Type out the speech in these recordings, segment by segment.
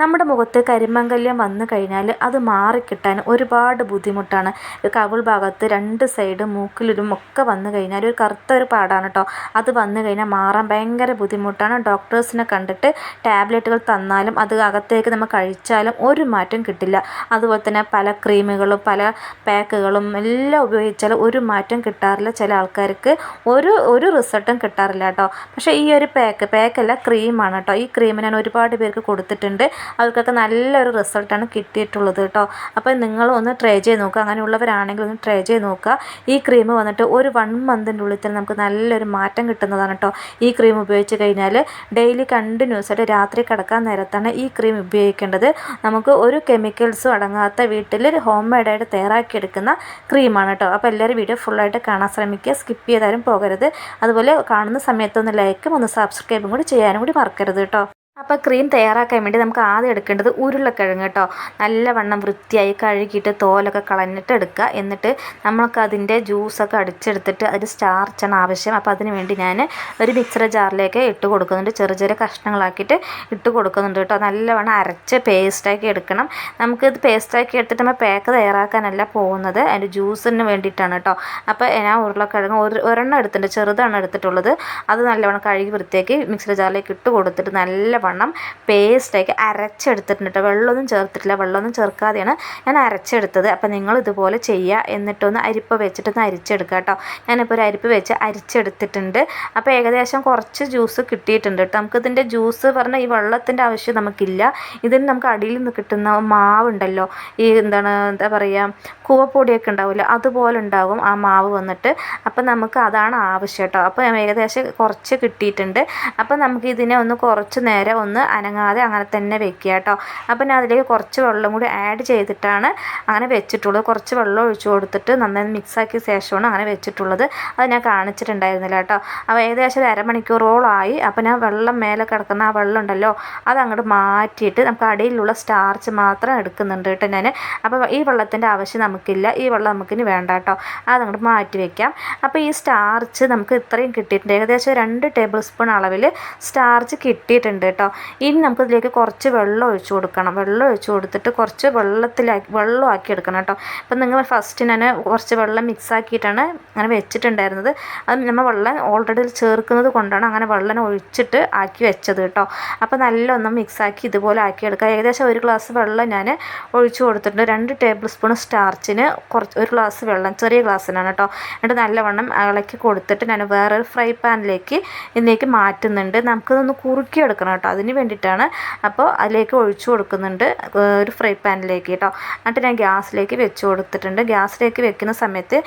നമ്മുടെ മുഖത്ത് കരിമംഗല്യം വന്നു കഴിഞ്ഞാൽ അത് മാറിക്കിട്ടാൻ ഒരുപാട് ബുദ്ധിമുട്ടാണ്. കവിൾ ഭാഗത്ത് രണ്ട് സൈഡ് മൂക്കിലൊരു ഒക്കെ വന്നു കഴിഞ്ഞാൽ ഒരു കറുത്ത ഒരു പാടാണ് കേട്ടോ അത് വന്നു കഴിഞ്ഞാൽ മാറാൻ ഭയങ്കര ബുദ്ധിമുട്ടാണ്. ഡോക്ടേഴ്സിനെ കണ്ടിട്ട് ടാബ്ലറ്റുകൾ തന്നാലും അത് അകത്തേക്ക് നമ്മൾ കഴിച്ചാലും ഒരു മാറ്റം കിട്ടില്ല. അതുപോലെ തന്നെ പല ക്രീമുകളും പല പാക്കുകളും എല്ലാം ഉപയോഗിച്ചാലും ഒരു മാറ്റം കിട്ടാറില്ല. ചില ആൾക്കാർക്ക് ഒരു ഒരു റിസൾട്ടും കിട്ടാറില്ല കേട്ടോ പക്ഷേ ഈ ഒരു പാക്ക് പാക്കല്ല ക്രീമാണ് കേട്ടോ ഈ ക്രീം ഞാൻ ഒരുപാട് പേർക്ക് കൊടുത്തിട്ടുണ്ട്. അവർക്കൊക്കെ നല്ലൊരു റിസൾട്ടാണ് കിട്ടിയിട്ടുള്ളത് കേട്ടോ. അപ്പോൾ നിങ്ങൾ ഒന്ന് ട്രൈ ചെയ്ത് നോക്കുക അങ്ങനെയുള്ളവരാണെങ്കിൽ ഒന്ന് ട്രൈ ചെയ്ത് നോക്കുക ഈ ക്രീം വന്നിട്ട് ഒരു വൺ മന്തിന്റെ ഉള്ളിൽ തന്നെ നമുക്ക് നല്ലൊരു മാറ്റം കിട്ടുന്നതാണ് കേട്ടോ. ഈ ക്രീം ഉപയോഗിച്ച് കഴിഞ്ഞാൽ ഡെയിലി കണ്ടിന്യൂസ് ആയിട്ട് രാത്രി കിടക്കാൻ നേരത്താണ് ഈ ക്രീം ഉപയോഗിക്കേണ്ടത്. നമുക്ക് ഒരു കെമിക്കൽസും അടങ്ങാത്ത വീട്ടിൽ ഹോം മെയ്ഡായിട്ട് തയ്യാറാക്കിയെടുക്കുന്ന ക്രീമാണ് കേട്ടോ. അപ്പോൾ എല്ലാവരും വീഡിയോ ഫുള്ളായിട്ട് കാണാൻ ശ്രമിക്കുക. സ്കിപ്പ് ചെയ്താലും പോകരുത്. അതുപോലെ കാണുന്ന സമയത്തൊന്ന് ലൈക്കും ഒന്ന് സബ്സ്ക്രൈബും കൂടി ചെയ്യാനും കൂടി മറക്കരുത് കേട്ടോ. അപ്പോൾ ക്രീം തയ്യാറാക്കാൻ വേണ്ടി നമുക്ക് ആദ്യം എടുക്കേണ്ടത് ഉരുളക്കിഴങ്ങ് കേട്ടോ നല്ലവണ്ണം വൃത്തിയായി കഴുകിയിട്ട് തോലൊക്കെ കളഞ്ഞിട്ട് എടുക്കുക. എന്നിട്ട് നമ്മൾക്ക് അതിന്റെ ജ്യൂസൊക്കെ അടിച്ചെടുത്തിട്ട് അതിൽ സ്റ്റാർച്ചാണ് ആവശ്യം. അപ്പോൾ അതിന് വേണ്ടി ഞാൻ ഒരു മിക്സർ ജാറിലേക്ക് ഇട്ട് കൊടുക്കുന്നുണ്ട്. ചെറിയ ചെറിയ കഷ്ണങ്ങളാക്കിയിട്ട് ഇട്ട് കൊടുക്കുന്നുണ്ട് കേട്ടോ നല്ലവണ്ണം അരച്ച് പേസ്റ്റാക്കി എടുക്കണം. നമുക്ക് ഇത് പേസ്റ്റാക്കി എടുത്തിട്ട് നമ്മൾ പാക്ക് തയ്യാറാക്കാനല്ല പോകുന്നത്. അതിന്റെ ജ്യൂസിന് വേണ്ടിയിട്ടാണ് കേട്ടോ അപ്പോൾ ഞാൻ ഉരുളക്കിഴങ്ങ് ഒരു ഒരെണ്ണം എടുത്തിട്ടുണ്ട്. ചെറുതാണ് എടുത്തിട്ടുള്ളത്. അത് നല്ലവണ്ണം കഴുകി വൃത്തിയാക്കി മിക്സർ ജാറിലേക്ക് ഇട്ട് കൊടുത്തിട്ട് നല്ല നല്ലവണ്ണം പേസ്റ്റാക്കി അരച്ചെടുത്തിട്ടുണ്ട് വെള്ളമൊന്നും ചേർത്തിട്ടില്ല. വെള്ളമൊന്നും ചേർക്കാതെയാണ് ഞാൻ അരച്ചെടുത്തത്. അപ്പോൾ നിങ്ങൾ ഇതുപോലെ ചെയ്യുക എന്നിട്ടൊന്ന് അരിപ്പ വെച്ചിട്ടൊന്ന് അരിച്ചെടുക്കുക കേട്ടോ ഞാനിപ്പോൾ ഒരു അരിപ്പ് വെച്ച് അരിച്ചെടുത്തിട്ടുണ്ട്. അപ്പോൾ ഏകദേശം കുറച്ച് ജ്യൂസ് കിട്ടിയിട്ടുണ്ട് കേട്ടോ നമുക്കിതിന്റെ ജ്യൂസ് പറഞ്ഞാൽ ഈ വെള്ളത്തിന്റെ ആവശ്യം നമുക്കില്ല. ഇതിന് നമുക്ക് അടിയിൽ നിന്ന് കിട്ടുന്ന മാവുണ്ടല്ലോ. ഈ എന്താണ് എന്താ പറയുക കൂവപ്പൊടിയൊക്കെ ഉണ്ടാവില്ല അതുപോലെ ഉണ്ടാകും ആ മാവ് വന്നിട്ട്. അപ്പം നമുക്ക് അതാണ് ആവശ്യം കേട്ടോ അപ്പോൾ ഏകദേശം കുറച്ച് കിട്ടിയിട്ടുണ്ട്. അപ്പം നമുക്ക് ഇതിനെ ഒന്ന് കുറച്ച് നേരം ഒന്ന് അനങ്ങാതെ അങ്ങനെ തന്നെ വെക്കുക കേട്ടോ. അപ്പം ഞാൻ അതിലേക്ക് കുറച്ച് വെള്ളം കൂടി ആഡ് ചെയ്തിട്ടാണ് അങ്ങനെ വെച്ചിട്ടുള്ളത്. കുറച്ച് വെള്ളം ഒഴിച്ചു കൊടുത്തിട്ട് നന്നായി മിക്സാക്കിയ ശേഷമാണ് അങ്ങനെ വെച്ചിട്ടുള്ളത്. അത് ഞാൻ കാണിച്ചിട്ടുണ്ടായിരുന്നില്ല കേട്ടോ. അപ്പോൾ ഏകദേശം ഒരു അരമണിക്കൂറോളമായി അപ്പോൾ ഞാൻ വെള്ളം മേലെ കിടക്കുന്ന ആ വെള്ളം ഉണ്ടല്ലോ അത് അങ്ങോട്ട് മാറ്റിയിട്ട് നമുക്ക് അടിയിലുള്ള സ്റ്റാർച്ച് മാത്രം എടുക്കുന്നുണ്ട് കേട്ടോ ഞാൻ അപ്പോൾ ഈ വെള്ളത്തിന്റെ ആവശ്യം നമുക്കില്ല. ഈ വെള്ളം നമുക്കിനി വേണ്ട കേട്ടോ. അത് അങ്ങോട്ട് മാറ്റി വെക്കാം. അപ്പോൾ ഈ സ്റ്റാർച്ച് നമുക്ക് ഇത്രയും കിട്ടിയിട്ടുണ്ട്. ഏകദേശം രണ്ട് ടേബിൾ സ്പൂൺ അളവിൽ സ്റ്റാർച്ച് കിട്ടിയിട്ടുണ്ട് കേട്ടോ. ഇനി നമുക്കിതിലേക്ക് കുറച്ച് വെള്ളം ഒഴിച്ചു കൊടുക്കണം. വെള്ളം ഒഴിച്ചു കൊടുത്തിട്ട് കുറച്ച് വെള്ളത്തിലാക്കി വെള്ളം ആക്കി എടുക്കണം കേട്ടോ. അപ്പം നിങ്ങൾ ഫസ്റ്റ് ഞാൻ കുറച്ച് വെള്ളം മിക്സ് ആക്കിയിട്ടാണ് അങ്ങനെ വെച്ചിട്ടുണ്ടായിരുന്നത്. അത് നമ്മൾ വെള്ളം ഓൾറെഡി ചേർക്കുന്നത് കൊണ്ടാണ് അങ്ങനെ വെള്ളം ഒഴിച്ചിട്ട് ആക്കി വെച്ചത് കേട്ടോ. അപ്പോൾ മിക്സ് മിക്സാക്കി ഇതുപോലെ ആക്കി എടുക്കുക ഏകദേശം ഒരു ഗ്ലാസ് വെള്ളം ഞാൻ ഒഴിച്ചു കൊടുത്തിട്ടുണ്ട്. രണ്ട് ടേബിൾ സ്പൂൺ സ്റ്റാർച്ചിന് കുറച്ച് ഒരു ഗ്ലാസ് വെള്ളം ചെറിയ ഗ്ലാസ്സിനാണ് കേട്ടോ. എന്നിട്ട് നല്ലവണ്ണം ഇളക്കി കൊടുത്തിട്ട് ഞാൻ വേറൊരു ഫ്രൈ പാനിലേക്ക് ഇതിലേക്ക് മാറ്റുന്നുണ്ട്. നമുക്കിതൊന്ന് കുറുക്കിയെടുക്കണം കേട്ടോ. അതിന് വേണ്ടിയിട്ടാണ് അപ്പോൾ അതിലേക്ക് ഒഴിച്ചു കൊടുക്കുന്നുണ്ട് ഒരു ഫ്രൈ പാനിലേക്ക് കേട്ടോ. എന്നിട്ട് ഞാൻ ഗ്യാസിലേക്ക് വെച്ച് കൊടുത്തിട്ടുണ്ട്. ഗ്യാസിലേക്ക് വെക്കുന്ന സമയത്ത്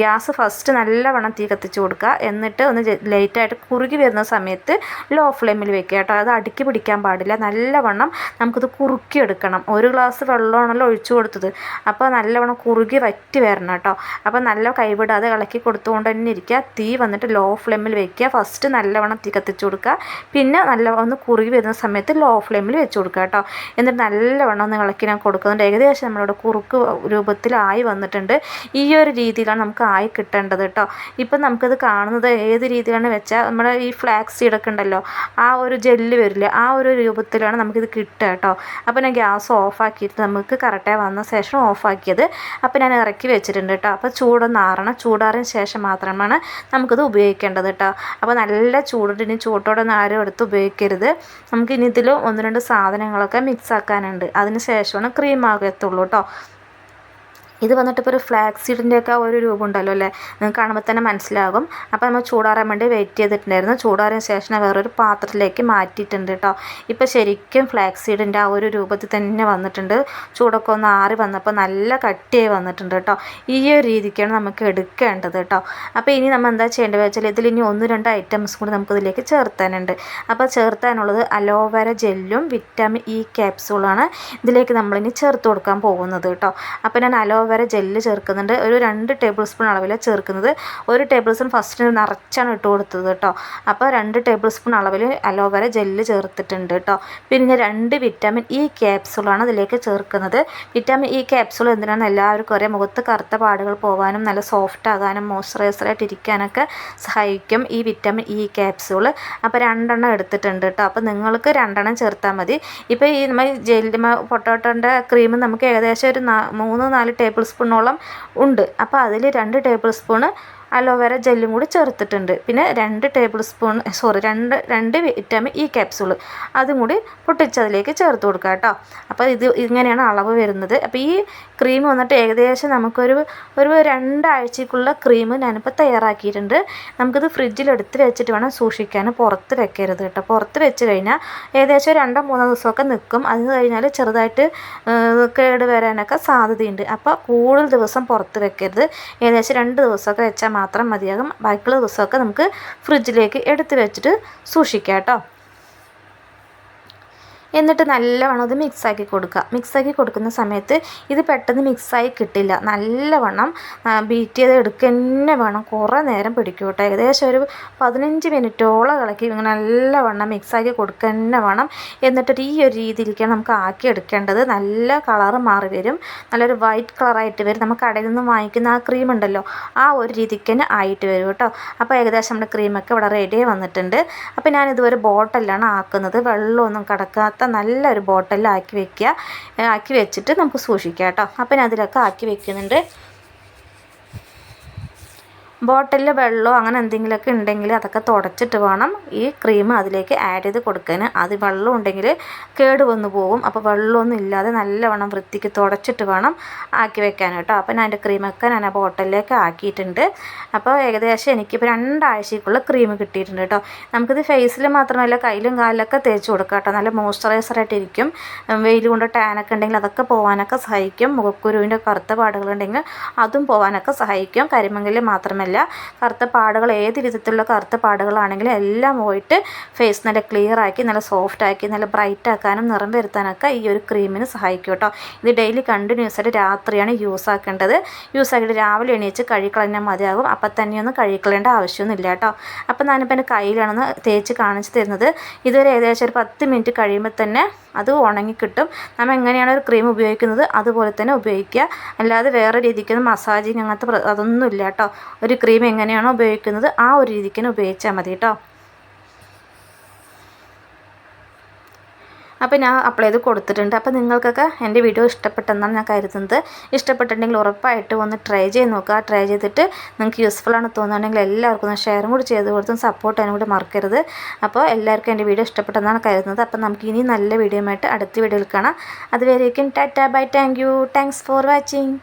ഗ്യാസ് ഫസ്റ്റ് നല്ലവണ്ണം തീ കത്തിച്ച് കൊടുക്കുക. എന്നിട്ട് ഒന്ന് ലൈറ്റായിട്ട് കുറുകി വരുന്ന സമയത്ത് ലോ ഫ്ലെയിമിൽ വെക്കുക കേട്ടോ. അത് അടുക്കി പിടിക്കാൻ പാടില്ല. നല്ലവണ്ണം നമുക്കിത് കുറുക്കിയെടുക്കണം. ഒരു ഗ്ലാസ് വെള്ളമാണല്ലോ ഒഴിച്ചു കൊടുത്തത്. അപ്പോൾ നല്ലവണ്ണം കുറുകി വറ്റി വരണം കേട്ടോ. അപ്പോൾ നല്ല കൈവിടാതെ ഇളക്കി കൊടുത്തുകൊണ്ട് തന്നെ ഇരിക്കുക. തീ വന്നിട്ട് ലോ ഫ്ലെയിമിൽ വെക്കുക. ഫസ്റ്റ് നല്ലവണ്ണം തീ കത്തിച്ച് കൊടുക്കുക. പിന്നെ നല്ല ഒന്ന് കുറുകി വരുന്ന സമയത്ത് ലോ ഫ്ലെയിമിൽ വെച്ച് കൊടുക്കുക കേട്ടോ. എന്നിട്ട് നല്ലവണ്ണം ഒന്ന് ഇളക്കി ഞാൻ കൊടുക്കുന്നുണ്ട്. ഏകദേശം നമ്മളിവിടെ കുറുക്ക് രൂപത്തിലായി വന്നിട്ടുണ്ട്. ഈ ഒരു രീതിയിലാണ് നമുക്ക് ആയി കിട്ടേണ്ടത് കേട്ടോ. ഇപ്പം നമുക്കത് കാണുന്നത് ഏത് രീതിയിലാണ് വെച്ചാൽ നമ്മുടെ ഈ ഫ്ലാക്സ് സീഡൊക്കെ ഉണ്ടല്ലോ ആ ഒരു ജെല്ല് വരില്ല ആ ഒരു രൂപത്തിലാണ് നമുക്കിത് കിട്ടുക കേട്ടോ. അപ്പോൾ ഞാൻ ഗ്യാസ് ഓഫാക്കിയിട്ട് നമുക്ക് കറക്റ്റായി വന്ന ശേഷം ഓഫാക്കിയത് അപ്പോൾ ഞാൻ ഇറക്കി വെച്ചിട്ടുണ്ട് കേട്ടോ. അപ്പോൾ ചൂടൊന്ന് ആറണം. ചൂടാറിന് ശേഷം മാത്രമാണ് നമുക്കിത് ഉപയോഗിക്കേണ്ടത് കേട്ടോ. അപ്പോൾ നല്ല ചൂടിന് ചൂട്ടോടെ ചൂട്ടോടൊന്നും ആരും എടുത്ത് ഉപയോഗിക്കരുത്. നമുക്ക് ഇനി ഇതിൽ ഒന്ന് രണ്ട് സാധനങ്ങളൊക്കെ മിക്സ് ആക്കാനുണ്ട്. അതിന് ശേഷമാണ് ക്രീം ആകത്തുള്ളൂ കേട്ടോ ഇത് വന്നിട്ട് ഇപ്പോൾ ഒരു ഫ്ലാക്സ് സീഡിന്റെയൊക്കെ ഒരു രൂപം ഉണ്ടല്ലോ അല്ലേ? നിങ്ങൾക്ക് കാണുമ്പോൾ തന്നെ മനസ്സിലാകും. അപ്പോൾ നമ്മൾ ചൂടാറാൻ വേണ്ടി വെയിറ്റ് ചെയ്തിട്ടുണ്ടായിരുന്നു. ചൂടാറിയ ശേഷം വേറൊരു പാത്രത്തിലേക്ക് മാറ്റിയിട്ടുണ്ട് കേട്ടോ ഇപ്പോൾ ശരിക്കും ഫ്ലാക്സ് സീഡിന്റെ ആ ഒരു രൂപത്തിൽ തന്നെ വന്നിട്ടുണ്ട്. ചൂടൊക്കെ ഒന്ന് ആറി വന്നപ്പോൾ നല്ല കട്ടിയായി വന്നിട്ടുണ്ട് കേട്ടോ ഈ ഒരു രീതിക്കാണ് നമുക്ക് എടുക്കേണ്ടത് കേട്ടോ അപ്പോൾ ഇനി നമ്മൾ എന്താ ചെയ്യേണ്ടത് വെച്ചാൽ ഇതിൽ ഇനി ഒന്ന് രണ്ട് ഐറ്റംസ് കൂടി നമുക്ക് ഇതിലേക്ക് ചേർത്താനുണ്ട്. അപ്പോൾ ചേർത്താനുള്ളത് അലോവേര ജെല്ലും വിറ്റാമിൻ ഇ ക്യാപ്സൂളാണ് ഇതിലേക്ക് നമ്മളിനി ചേർത്ത് കൊടുക്കാൻ പോകുന്നത് കേട്ടോ അപ്പോൾ ഞാൻ അലോവേര അലോവേര ജെല്ല് ചേർക്കുന്നുണ്ട്. ഒരു രണ്ട് ടേബിൾ സ്പൂൺ അളവിൽ ചേർക്കുന്നത്. ഒരു ടേബിൾ സ്പൂൺ ഫസ്റ്റ് നിറച്ചാണ് ഇട്ട് കൊടുത്തത് കേട്ടോ. അപ്പോൾ രണ്ട് ടേബിൾ സ്പൂൺ അളവിൽ അലോവേര ജെല്ല് ചേർത്തിട്ടുണ്ട് കേട്ടോ. പിന്നെ രണ്ട് വിറ്റാമിൻ ഇ ക്യാപ്സൂളാണ് അതിലേക്ക് ചേർക്കുന്നത്. വിറ്റാമിൻ ഇ ക്യാപ്സൂൾ എന്തിനാണ് എല്ലാവർക്കും അറിയാം. മുഖത്ത് കറുത്ത പാടുകൾ പോകാനും നല്ല സോഫ്റ്റ് ആകാനും മോയ്സ്ചറൈസറായിട്ട് ഇരിക്കാനൊക്കെ സഹായിക്കും ഈ വിറ്റാമിൻ ഇ ക്യാപ്സൂൾ അപ്പോൾ രണ്ടെണ്ണം എടുത്തിട്ടുണ്ട് കേട്ടോ. അപ്പോൾ നിങ്ങൾക്ക് രണ്ടെണ്ണം ചേർത്താൽ മതി. ഇപ്പോൾ ഈ നമ്മൾ ജെല്ല് പൊട്ടോട്ടോന്റെ ക്രീം നമുക്ക് ഏകദേശം ഒരു മൂന്ന് നാല് ടേബിൾ സ്പൂണോളം ഉണ്ട്. അപ്പോൾ അതിൽ രണ്ട് ടേബിൾ സ്പൂണ് അലോവേര ജെല്ലും കൂടി ചേർത്തിട്ടുണ്ട്. പിന്നെ രണ്ട് ടേബിൾ സ്പൂൺ സോറി രണ്ട് രണ്ട് വിറ്റാമിൻ ഇ ക്യാപ്സൂൾ അതും കൂടി പൊട്ടിച്ചതിലേക്ക് ചേർത്ത് കൊടുക്കുക കേട്ടോ. അപ്പോൾ ഇത് ഇങ്ങനെയാണ് അളവ് വരുന്നത്. അപ്പോൾ ഈ ക്രീം വന്നിട്ട് ഏകദേശം നമുക്കൊരു ഒരു രണ്ടാഴ്ചക്കുള്ള ക്രീം ഞാനിപ്പോൾ തയ്യാറാക്കിയിട്ടുണ്ട്. നമുക്കിത് ഫ്രിഡ്ജിൽ എടുത്ത് വെച്ചിട്ട് വേണം സൂക്ഷിക്കാൻ. പുറത്ത് വെക്കരുത് കേട്ടോ. പുറത്ത് വെച്ച് കഴിഞ്ഞാൽ ഏകദേശം രണ്ടോ മൂന്നോ ദിവസമൊക്കെ നിൽക്കും. അത് കഴിഞ്ഞാൽ ചെറുതായിട്ട് കേട് വരാനൊക്കെ സാധ്യതയുണ്ട്. അപ്പോൾ കൂടുതൽ ദിവസം പുറത്ത് വെക്കരുത്. ഏകദേശം രണ്ട് ദിവസമൊക്കെ വെച്ചാൽ മാത്രം മതിയാകും. ബാക്കിയുള്ള ദിവസമൊക്കെ നമുക്ക് ഫ്രിഡ്ജിലേക്ക് എടുത്ത് വെച്ചിട്ട് സൂക്ഷിക്കാം കേട്ടോ. എന്നിട്ട് നല്ലവണ്ണം അത് മിക്സാക്കി കൊടുക്കുക. മിക്സാക്കി കൊടുക്കുന്ന സമയത്ത് ഇത് പെട്ടെന്ന് മിക്സായി കിട്ടില്ല. നല്ലവണ്ണം ബീറ്റ് ചെയ്ത് എടുക്കുക തന്നെ വേണം. കുറേ നേരം പിടിക്കും കേട്ടോ. ഏകദേശം ഒരു പതിനഞ്ച് മിനിറ്റോളം ഇളക്കി ഇങ്ങനെ നല്ലവണ്ണം മിക്സാക്കി കൊടുക്കുക തന്നെ വേണം. എന്നിട്ട് ഈ ഒരു രീതിയിലേക്കാണ് നമുക്ക് ആക്കി എടുക്കേണ്ടത്. നല്ല കളറ് മാറി വരും. നല്ലൊരു വൈറ്റ് കളറായിട്ട് വരും. നമുക്ക് കടയിൽ നിന്ന് വാങ്ങിക്കുന്ന ആ ക്രീം ഉണ്ടല്ലോ ആ ഒരു രീതിക്ക് തന്നെ ആയിട്ട് വരും കേട്ടോ. അപ്പോൾ ഏകദേശം നമ്മുടെ ക്രീമൊക്കെ ഇവിടെ റെഡി വന്നിട്ടുണ്ട്. അപ്പോൾ ഞാനിതുവരെ ബോട്ടിലാണ് ആക്കുന്നത്. വെള്ളമൊന്നും കിടക്കാത്ത നല്ലൊരു ബോട്ടിലാക്കി വെക്കുക. ആക്കി വെച്ചിട്ട് നമുക്ക് സൂക്ഷിക്കാം കേട്ടോ. അപ്പം ഞാൻ അതിലൊക്കെ ആക്കി വെക്കുന്നുണ്ട്. ബോട്ടിലിൽ വെള്ളമോ അങ്ങനെ എന്തെങ്കിലുമൊക്കെ ഉണ്ടെങ്കിൽ അതൊക്കെ തുടച്ചിട്ട് വേണം ഈ ക്രീം അതിലേക്ക് ആഡ് ചെയ്ത് കൊടുക്കാൻ അത് വെള്ളം ഉണ്ടെങ്കിൽ കേട് വന്നു പോകും അപ്പോൾ വെള്ളമൊന്നും ഇല്ലാതെ നല്ലവണ്ണം വൃത്തിക്ക് തുടച്ചിട്ട് വേണം ആക്കി വെക്കാൻ കേട്ടോ. അപ്പോൾ ഞാൻ എന്റെ ക്രീമൊക്കെ ഞാൻ ആ ബോട്ടിലേക്ക് ആക്കിയിട്ടുണ്ട്. അപ്പോൾ ഏകദേശം എനിക്കിപ്പോൾ രണ്ടാഴ്ചക്കുള്ള ക്രീം കിട്ടിയിട്ടുണ്ട് കേട്ടോ. നമുക്കിത് ഫേസിൽ മാത്രമല്ല കയ്യിലും കാലിലൊക്കെ തേച്ച് കൊടുക്കാം കേട്ടോ. നല്ല മോയ്സ്ചറൈസറായിട്ട് ഇരിക്കും. വെയിൽ കൊണ്ട് ടാനൊക്കെ ഉണ്ടെങ്കിൽ അതൊക്കെ പോകാനൊക്കെ സഹായിക്കും. മുഖക്കുരുവിന്റെ കറുത്ത പാടുകളുണ്ടെങ്കിൽ അതും പോകാനൊക്കെ സഹായിക്കും. കരിമങ്കലിൽ മാത്രമല്ല കുഴപ്പമില്ല കറുത്ത പാടുകൾ ഏത് വിധത്തിലുള്ള കറുത്ത പാടുകളാണെങ്കിലും എല്ലാം പോയിട്ട് ഫേസ് നല്ല ക്ലിയർ ആക്കി നല്ല സോഫ്റ്റ് ആക്കി നല്ല ബ്രൈറ്റ് ആക്കാനും നിറം വരുത്താനൊക്കെ ഈ ഒരു ക്രീമിന് സഹായിക്കും കേട്ടോ ഇത് ഡെയിലി കണ്ടിന്യൂസ് ആയിട്ട് രാത്രിയാണ് യൂസ് ആക്കേണ്ടത്. യൂസ് ആക്കിയിട്ട് രാവിലെ എണീച്ച് കഴുകിക്കളഞ്ഞാൽ മതിയാകും. അപ്പം തന്നെയൊന്നും കഴുകിക്കളേണ്ട ആവശ്യമൊന്നുമില്ല കേട്ടോ അപ്പം ഞാനിപ്പോൾ എന്റെ കയ്യിലാണെന്ന് തേച്ച് കാണിച്ചു തരുന്നത്. ഇതുവരെ ഏകദേശം ഒരു പത്ത് മിനിറ്റ് കഴിയുമ്പോൾ തന്നെ അത് ഉണങ്ങി കിട്ടും. നമ്മൾ എങ്ങനെയാണ് ഒരു ക്രീം ഉപയോഗിക്കുന്നത്? അതുപോലെ തന്നെ ഉപയോഗിക്കുക. അല്ലാതെ വേറെ രീതിക്കൊന്നും മസാജിങ് അങ്ങനത്തെ അതൊന്നും ഇല്ല കേട്ടോ ഒരു ക്രീം എങ്ങനെയാണോ ഉപയോഗിക്കുന്നത് ആ ഒരു രീതിക്ക് തന്നെ ഉപയോഗിച്ചാൽ മതി കേട്ടോ അപ്പോൾ ഞാൻ അപ്ലൈ ചെയ്ത് കൊടുത്തിട്ടുണ്ട്. അപ്പോൾ നിങ്ങൾക്കൊക്കെ എന്റെ വീഡിയോ ഇഷ്ടപ്പെട്ടെന്നാണ് ഞാൻ കരുതുന്നത്. ഇഷ്ടപ്പെട്ടിട്ടുണ്ടെങ്കിൽ ഉറപ്പായിട്ട് ഒന്ന് ട്രൈ ചെയ്ത് നോക്കുക. ട്രൈ ചെയ്തിട്ട് നിങ്ങൾക്ക് യൂസ്ഫുൾ ആണ് തോന്നുന്നുണ്ടെങ്കിൽ എല്ലാവർക്കും ഒന്ന് ഷെയറും കൂടി ചെയ്ത് കൊടുത്തും സപ്പോർട്ട് ചെയ്യാനും കൂടി മറക്കരുത്. അപ്പോൾ എല്ലാവർക്കും എന്റെ വീഡിയോ ഇഷ്ടപ്പെട്ടെന്നാണ് കരുതുന്നത്. അപ്പോൾ നമുക്ക് ഇനി നല്ല വീഡിയോ ആയിട്ട് അടുത്ത വീഡിയോയിൽ കാണാം. അതുവരേക്കും tata bye thank you thanks for watching